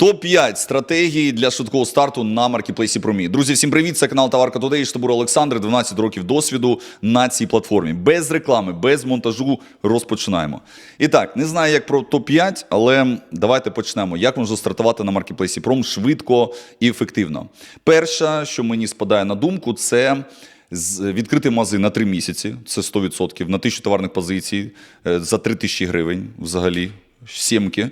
Топ-5 стратегій для швидкого старту на маркетплейсі Промі. Друзі, всім привіт! Це канал Товарка Тодей, Штабур Олександр, 12 років досвіду на цій платформі. Без реклами, без монтажу розпочинаємо. І так, не знаю, як про топ-5, але давайте почнемо. Як можна стартувати на маркетплейсі Пром швидко і ефективно? Перше, що мені спадає на думку, це. Відкрити магазин на 3 місяці, це 100%, на тисячу товарних позицій е, за 3 тисячі гривень взагалі, сімки.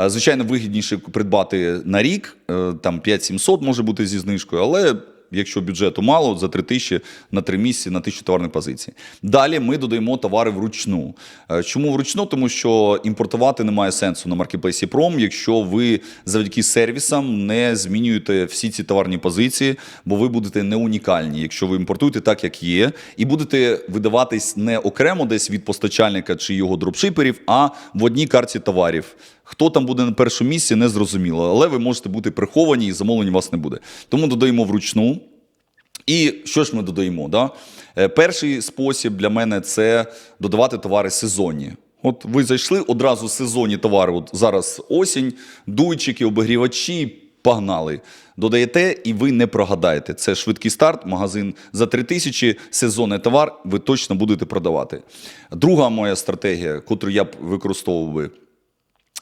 Е, Звичайно, вигідніше придбати на рік, е, там 5700 може бути зі знижкою, але якщо бюджету мало, за 3 тисячі на 3 місяці на тисячу товарних позицій. Далі ми додаємо товари вручну. Е, Чому вручну? Тому що імпортувати немає сенсу на маркетплейсі Пром, якщо ви завдяки сервісам не змінюєте всі ці товарні позиції, бо ви будете не унікальні, якщо ви імпортуєте так, як є, і будете видаватись не окремо десь від постачальника чи його дропшиперів, а в одній карті товарів. Хто там буде на першому місці, не зрозуміло, але ви можете бути приховані і замовлень у вас не буде. Тому додаємо вручну. І що ж ми додаємо? Да? Е, Перший спосіб для мене це додавати товари сезонні. От ви зайшли одразу сезонні товари. От зараз осінь, дуйчики, обігрівачі, погнали. Додаєте, і ви не прогадаєте. Це швидкий старт, магазин за 3 тисячі, сезонний товар, ви точно будете продавати. Друга моя стратегія, яку я б використовував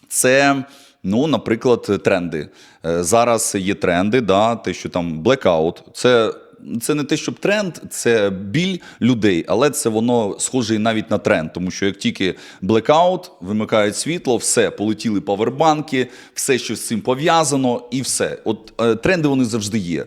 це, ну, наприклад, тренди. Е, Зараз є тренди, да, те, що там блекаут. Це, це не те, щоб тренд, це біль людей, але це воно схоже і навіть на тренд, тому що як тільки блекаут, вимикають світло, все, полетіли павербанки, все, що з цим пов'язано, і все. От е, тренди вони завжди є.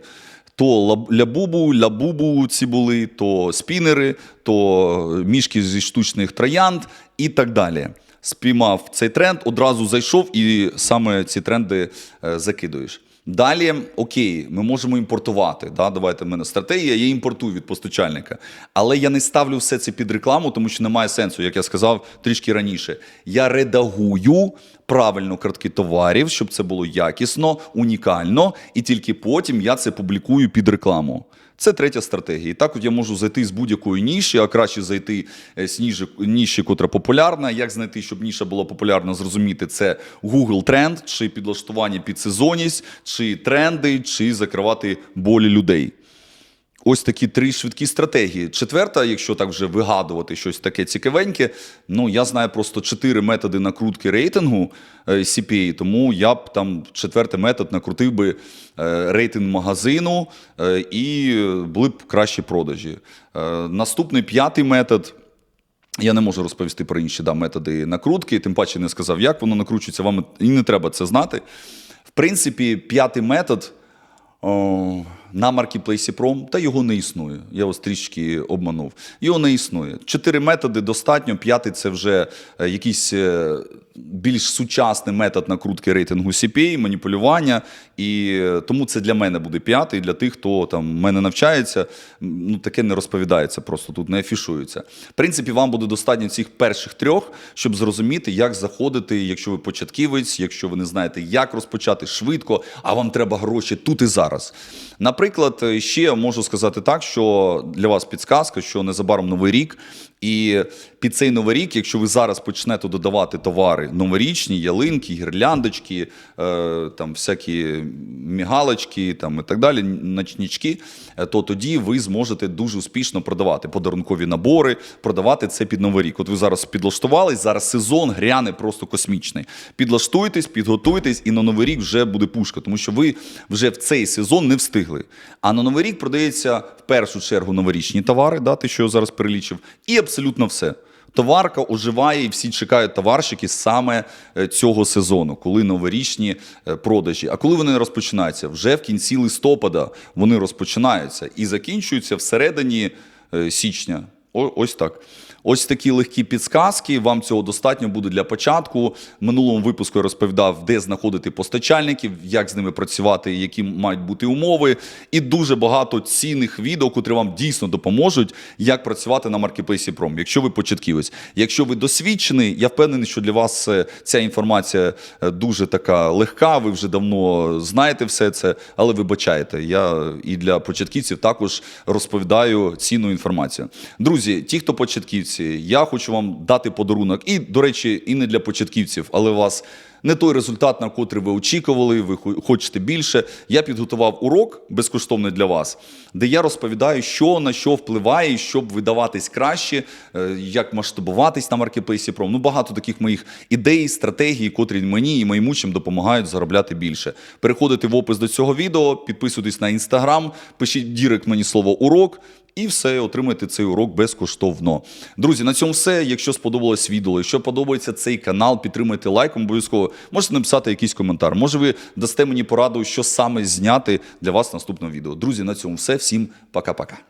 То лябубу, лябубу ці були, то спінери, то мішки зі штучних троянд і так далі. Спіймав цей тренд, одразу зайшов і саме ці тренди е, закидуєш. Далі, окей, ми можемо імпортувати. Да? Давайте в мене стратегія, я імпортую від постачальника. Але я не ставлю все це під рекламу, тому що немає сенсу, як я сказав трішки раніше. Я редагую правильно картки товарів, щоб це було якісно, унікально, і тільки потім я це публікую під рекламу. Це третя стратегія. І так от я можу зайти з будь-якої ніші, а краще зайти е, з ніші, ніші, котра популярна. Як знайти, щоб ніша була популярна, зрозуміти, це Google тренд, чи підлаштування під сезонність, чи тренди, чи закривати болі людей. Ось такі три швидкі стратегії. Четверта, якщо так вже вигадувати щось таке цікавеньке, ну я знаю просто чотири методи накрутки рейтингу е, CPA, тому я б там четвертий метод накрутив би е, рейтинг магазину е, і були б кращі продажі. Е, Наступний п'ятий метод. Я не можу розповісти про інші да, методи накрутки, тим паче не сказав, як воно накручується. Вам і не треба це знати. В принципі, п'ятий метод о, на маркетплейсі Пром, та його не існує. Я вас трішки обманув. Його не існує. Чотири методи достатньо. П'ятий це вже е, якийсь е, більш сучасний метод накрутки рейтингу CPA, маніпулювання. І е, тому це для мене буде п'ятий. Для тих, хто там мене навчається, ну таке не розповідається, просто тут не афішується. В принципі, вам буде достатньо цих перших трьох, щоб зрозуміти, як заходити, якщо ви початківець, якщо ви не знаєте, як розпочати швидко, а вам треба гроші тут і зараз. Наприклад, ще можу сказати так, що для вас підсказка, що незабаром новий рік. І під цей новий рік, якщо ви зараз почнете додавати товари новорічні, ялинки, гірляндочки, е, там всякі мігалочки там, і так далі, ночнічки, е, то тоді ви зможете дуже успішно продавати подарункові набори, продавати це під новий рік. От ви зараз підлаштувались, зараз сезон гряне просто космічний. Підлаштуйтесь, підготуйтесь, і на новий рік вже буде пушка, тому що ви вже в цей сезон не встигли. А на новий рік продається в першу чергу новорічні товари, да, те, що я зараз перелічив, і абсолютно все. Товарка оживає, і всі чекають товарщики саме е, цього сезону, коли новорічні е, продажі. А коли вони розпочинаються? Вже в кінці листопада вони розпочинаються і закінчуються всередині е, січня. Ось так. Ось такі легкі підсказки. Вам цього достатньо буде для початку. Минулому випуску я розповідав, де знаходити постачальників, як з ними працювати, які мають бути умови. І дуже багато цінних відео, котрі вам дійсно допоможуть, як працювати на маркетплейсі Пром. Якщо ви початківець, якщо ви досвідчений, я впевнений, що для вас е, ця інформація е, дуже така легка. Ви вже давно знаєте все це, але вибачайте, я і для початківців також розповідаю цінну інформацію. Друзі, ті, хто початківці, я хочу вам дати подарунок. І, до речі, і не для початківців, але у вас не той результат, на котрий ви очікували, ви хочете більше. Я підготував урок безкоштовний для вас, де я розповідаю, що на що впливає, щоб видаватись краще, е, як масштабуватись на маркетплейсі Pro. Ну, багато таких моїх ідей, стратегій, котрі мені і моїм учням допомагають заробляти більше. Переходите в опис до цього відео, підписуйтесь на інстаграм, пишіть дірект мені слово урок. І все, отримайте цей урок безкоштовно. Друзі, на цьому все. Якщо сподобалось відео, якщо подобається цей канал, підтримайте лайком обов'язково. Можете написати якийсь коментар. Може, ви дасте мені пораду, що саме зняти для вас в наступному відео. Друзі, на цьому все. Всім пока-пока.